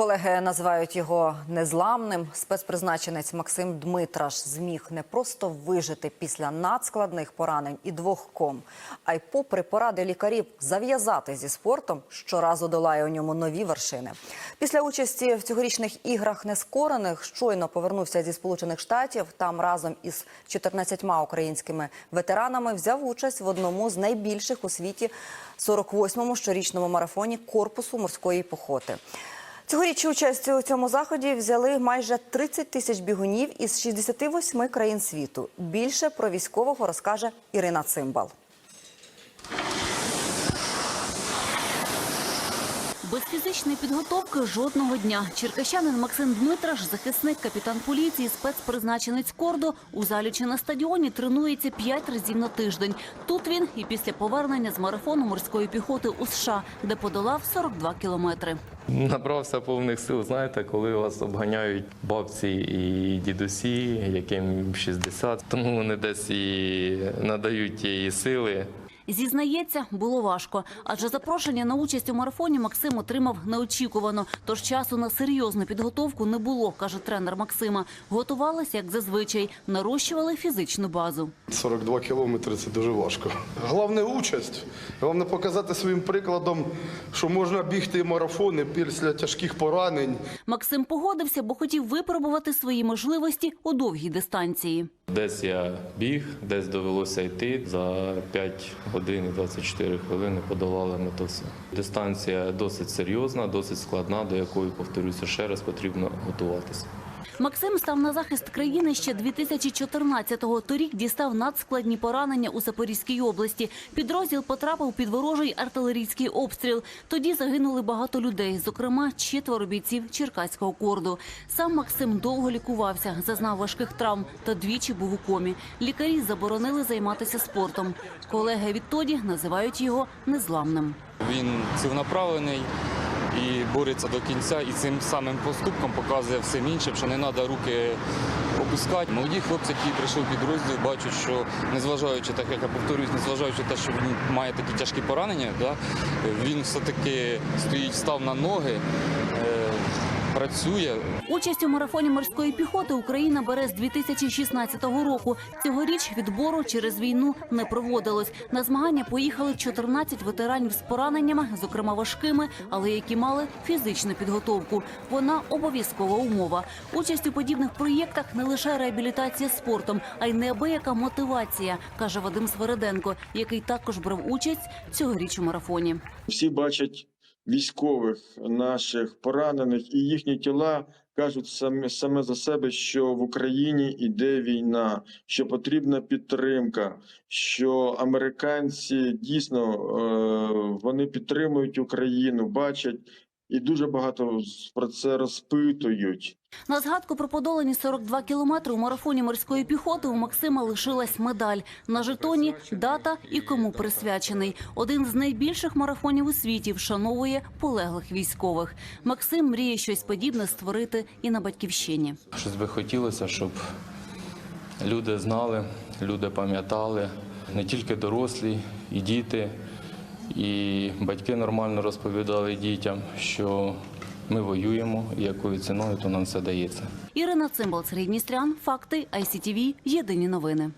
Колеги називають його незламним. Спецпризначенець Максим Дмитраш зміг не просто вижити після надскладних поранень і двох ком, а й попри поради лікарів зав'язати зі спортом, щоразу долає у ньому нові вершини. Після участі в цьогорічних іграх нескорених щойно повернувся зі Сполучених Штатів. Там разом із 14 українськими ветеранами взяв участь в одному з найбільших у світі 48-му щорічному марафоні корпусу морської піхоти. Цьогоріч участь у цьому заході взяли майже 30 тисяч бігунів із 68 країн світу. Більше про військового розкаже Ірина Цимбал. Без фізичної підготовки жодного дня. Черкащанин Максим Дмитраш, захисник, капітан поліції, спецпризначенець Кордо, у залі чи на стадіоні тренується п'ять разів на тиждень. Тут він і після повернення з марафону морської піхоти у США, де подолав 42 кілометри. Набрався повних сил, знаєте, коли вас обганяють бабці і дідусі, яким 60, тому вони десь і надають тієї сили. Зізнається, було важко, адже запрошення на участь у марафоні Максим отримав неочікувано. Тож часу на серйозну підготовку не було, каже тренер Максима. Готувалися, як зазвичай, нарощували фізичну базу. 42 кілометри це дуже важко. Головне участь. Головне показати своїм прикладом, що можна бігти марафони після тяжких поранень. Максим погодився, бо хотів випробувати свої можливості у довгій дистанції. Десь я біг, десь довелося йти. За 5 годин і 24 хвилини подолали все. Дистанція досить серйозна, досить складна, до якої, повторюся ще раз, потрібно готуватися. Максим став на захист країни ще 2014-го. Торік дістав надскладні поранення у Запорізькій області. Підрозділ потрапив під ворожий артилерійський обстріл. Тоді загинули багато людей, зокрема четверо бійців Черкаського корду. Сам Максим довго лікувався, зазнав важких травм та двічі був у комі. Лікарі заборонили займатися спортом. Колеги відтоді називають його незламним. Він ціленаправлений і бореться до кінця, і цим самим поступком показує всім іншим, що не треба руки опускати. Молоді хлопці, які прийшли в підрозділ, бачать, що незважаючи, так як я повторюсь, незважаючи те, що він має такі тяжкі поранення, да, він все-таки стоїть, став на ноги, е, працює, Участь у марафоні морської піхоти Україна бере з 2016 року. Цьогоріч відбору через війну не проводилось. На змагання поїхали 14 ветеранів з пораненнями, зокрема важкими, але які мали фізичну підготовку. Вона обов'язкова умова. Участь у подібних проєктах не лише реабілітація спортом, а й неабияка мотивація, каже Вадим Свереденко, який також брав участь цьогоріч у марафоні. всі бачать військових наших поранених, і їхні тіла кажуть саме, саме за себе, що в Україні іде війна, що потрібна підтримка, що американці дійсно е, вони підтримують Україну, бачать і дуже багато про це розпитують. На згадку про подолані 42 кілометри у марафоні морської піхоти у Максима лишилась медаль. На жетоні дата і кому присвячений. Один з найбільших марафонів у світі вшановує полеглих військових. Максим мріє щось подібне створити і на батьківщині. Щось би хотілося, щоб люди знали, люди пам'ятали, не тільки дорослі, і діти, і батьки нормально розповідали дітям, що ми воюємо, якою ціною то нам все дається. Ірина Цимбал, Сергій Дністрян, Факти, ICTV, Єдині новини.